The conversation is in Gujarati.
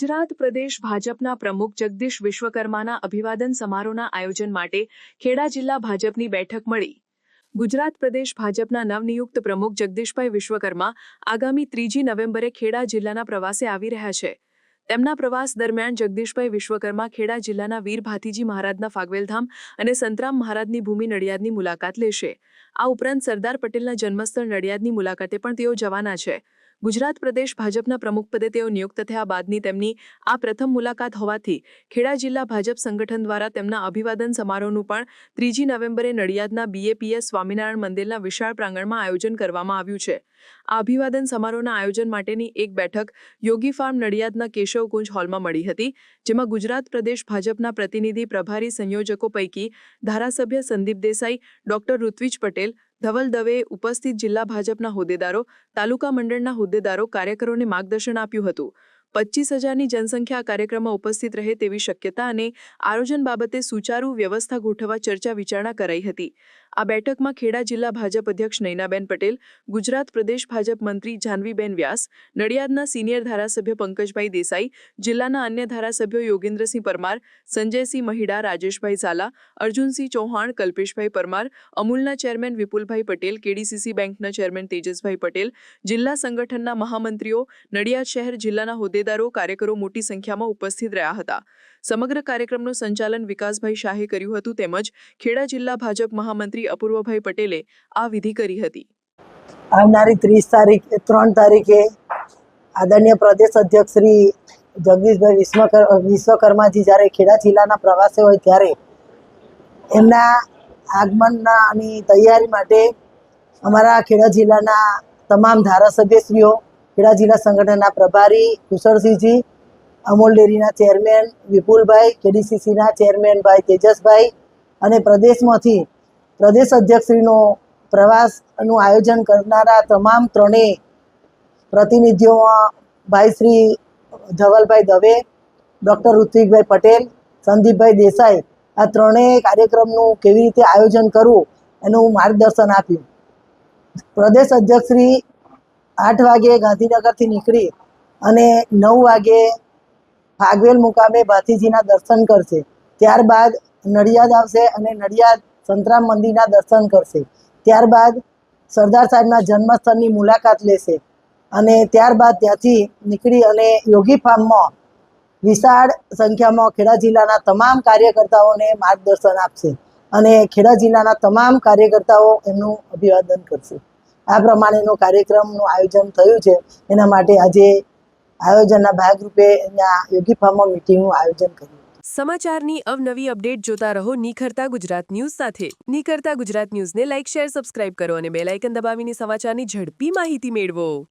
ગુજરાત પ્રદેશ ભાજપના પ્રમુખ જગદીશ વિશ્વકર્માના અભિવાદન સમારોહના આયોજન માટે ખેડા જિલ્લા ભાજપની બેઠક મળી. ગુજરાત પ્રદેશ ભાજપના નવનિયુક્ત પ્રમુખ જગદીશભાઈ વિશ્વકર્મા આગામી ત્રીજી નવેમ્બરે ખેડા જિલ્લાના પ્રવાસે આવી રહ્યા છે. તેમના પ્રવાસ દરમિયાન જગદીશભાઈ વિશ્વકર્મા ખેડા જિલ્લાના વીર ભાતીજી મહારાજના ફાગવેલધામ અને સંતરામ મહારાજની ભૂમિ નડિયાદની મુલાકાત લેશે. આ ઉપરાંત સરદાર પટેલના જન્મસ્થળ નડિયાદની મુલાકાતે પણ તેઓ જવાના છે. ગુજરાત પ્રદેશ ભાજપના પ્રમુખપદે તેઓ નિયુક્ત થયા બાદની તેમની આ પ્રથમ મુલાકાત હોવાથી ખેડા જિલ્લા ભાજપ સંગઠન દ્વારા તેમના અભિવાદન સમારોહનું પણ ત્રીજી નવેમ્બરે નડિયાદના બીએપીએસ સ્વામિનારાયણ મંદિરના વિશાળ પ્રાંગણમાં આયોજન કરવામાં આવ્યું છે. આ અભિવાદન સમારોહના આયોજન માટેની એક બેઠક યોગી ફાર્મ નડિયાદના કેશવ કુંજ હોલમાં મળી હતી, જેમાં ગુજરાત પ્રદેશ ભાજપના પ્રતિનિધિ પ્રભારી સંયોજકો પૈકી ધારાસભ્ય સંદીપ દેસાઈ, ડોક્ટર ઋત્વિજ પટેલ ધવલ દવેએ ઉપસ્થિત જિલ્લા ભાજપના હોદ્દેદારો, તાલુકા મંડળના હોદ્દેદારો, કાર્યકરોને માર્ગદર્શન આપ્યું હતું. પચીસ હજારની જનસંખ્યા કાર્યક્રમમાં ઉપસ્થિત રહે તેવી શક્યતા અને આયોજન બાબતે સુચારુ વ્યવસ્થા ગોઠવવા ચર્ચા વિચારણા કરાઈ હતી. આ બેઠકમાં ખેડા જિલ્લા ભાજપ અધ્યક્ષ નૈનાબેન પટેલ, ગુજરાત પ્રદેશ ભાજપ મંત્રી જાનવીબેન વ્યાસ, નડિયાદના સિનિયર ધારાસભ્ય પંકજભાઈ દેસાઈ, જિલ્લાના અન્ય ધારાસભ્યો યોગેન્દ્રસિંહ પરમાર, સંજયસિંહ મહિડા, રાજેશભાઈ ઝાલા, અર્જુનસિંહ ચૌહાણ, કલ્પેશભાઈ પરમાર, અમૂલના ચેરમેન વિપુલભાઈ પટેલ, કેડીસીસી બેંકના ચેરમેન તેજસભાઈ પટેલ, જિલ્લા સંગઠનના મહામંત્રીઓ, નડિયાદ શહેર જિલ્લાના હોદ્દેદારો, કાર્યકરો મોટી સંખ્યામાં ઉપસ્થિત રહ્યા હતા. સમગ્ર કાર્યક્રમનું સંચાલન વિકાસભાઈ શાહે કર્યું હતું તેમજ ખેડા જિલ્લા ભાજપ મહામંત્રી અપૂર્વભાઈ પટેલે આ વિધિ કરી હતી. આવનારી ત્રીસ તારીખ ત્રણ તારીખે આદરણીય પ્રદેશ અધ્યક્ષ શ્રી જગદીશભાઈ વિશ્વકર, વિશ્વકર્માજી જ્યારે ખેડા જિલ્લાના પ્રવાસે હોય ત્યારે એમના આગમનની તૈયારી માટે અમારા ખેડા જિલ્લાના તમામ ધારાસભ્યશ્રીઓ, ખેડા જિલ્લા સંગઠનના પ્રભારી કુશળસિંહજી અમૂલ ડેરીના ચેરમેન વિપુલભાઈ, કેડીસીસીના ચેરમેન ભાઈ તેજસભાઈ અને પ્રદેશમાંથી પ્રદેશ અધ્યક્ષશ્રીનો પ્રવાસનું આયોજન કરનારા તમામ ત્રણેય પ્રતિનિધિઓમાં ભાઈ શ્રી ધવલભાઈ દવે, ડૉક્ટર ઋત્વિકભાઈ પટેલ, સંદીપભાઈ દેસાઈ આ ત્રણેય કાર્યક્રમનું કેવી રીતે આયોજન કરવું એનું માર્ગદર્શન આપ્યું. પ્રદેશ અધ્યક્ષશ્રી આઠ વાગે ગાંધીનગરથી નીકળી અને નવ વાગે ફાગવેલ મુકામે ભાતીજીના દર્શન કરશે. ત્યારબાદ નડિયાદ આવશે અને નડિયાદ સંતરામ મંદિરના દર્શન કરશે. ત્યારબાદ સરદાર સાહેબના જન્મસ્થળની મુલાકાત લેશે. અને ત્યારબાદ ત્યાંથી નીકળી અને યોગી ફાર્મમાં વિશાળ સંખ્યામાં ખેડા જિલ્લાના તમામ કાર્યકર્તાઓને માર્ગદર્શન આપશે અને ખેડા જિલ્લાના તમામ કાર્યકર્તાઓ એમનું અભિવાદન કરશે. આ પ્રમાણેનો કાર્યક્રમનું આયોજન થયું છે. એના માટે આજે આયોજનના ભાગરૂપે યોગી ફાર્મમાં મિટિંગનું આયોજન કર્યું સમાચારની અવનવી અપડેટ જોતા રહો નિખરતા ગુજરાત ન્યૂઝ સાથે. નિખરતા ગુજરાત ન્યૂઝને લાઇક, શેર, સબસ્ક્રાઇબ કરો અને બેલ આઇકન દબાવીને સમાચારની ઝડપી માહિતી મેળવો.